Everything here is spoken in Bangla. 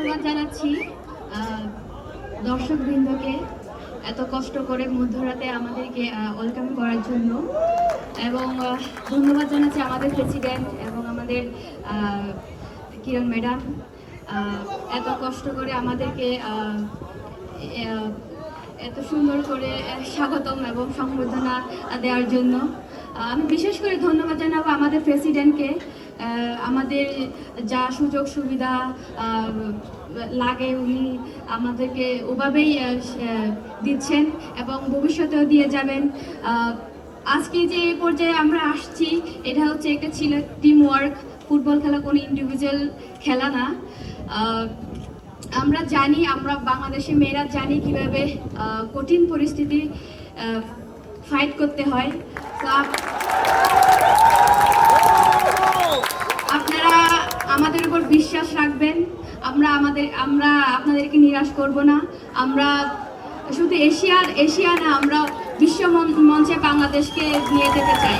ধন্যবাদ জানাচ্ছি। দর্শক বৃন্দকে এত কষ্ট করে মধ্যরাতে আমাদেরকে ওয়েলকাম করার জন্য। এবং ধন্যবাদ জানাচ্ছি আমাদের প্রেসিডেন্ট এবং আমাদের কিরণ ম্যাডাম। এত কষ্ট করে আমাদেরকে এত সুন্দর করে স্বাগতম এবং সংবর্ধনা দেওয়ার জন্য। আমি বিশেষ করে ধন্যবাদ জানাব আমাদের প্রেসিডেন্টকে। আমাদের যা সুযোগ সুবিধা লাগে উনি আমাদেরকে ওভাবেই দিচ্ছেন এবং ভবিষ্যতেও দিয়ে যাবেন। আজকে যে এই পর্যায়ে আমরা আসছি, এটা হচ্ছে একটা ছিল টিম ওয়ার্ক ফুটবল খেলা কোনো ইন্ডিভিজুয়াল খেলা না। আমরা জানি, আমরা বাংলাদেশের মেয়েরা জানি কীভাবে কঠিন পরিস্থিতি ফাইট করতে হয়। আমাদের উপর বিশ্বাস রাখবেন। আমরা আমাদের, আমরা আপনাদেরকে নিরাশ করব না। আমরা শুধু এশিয়ার, এশিয়া না, আমরা বিশ্ব মঞ্চে বাংলাদেশকে নিয়ে যেতে চাই।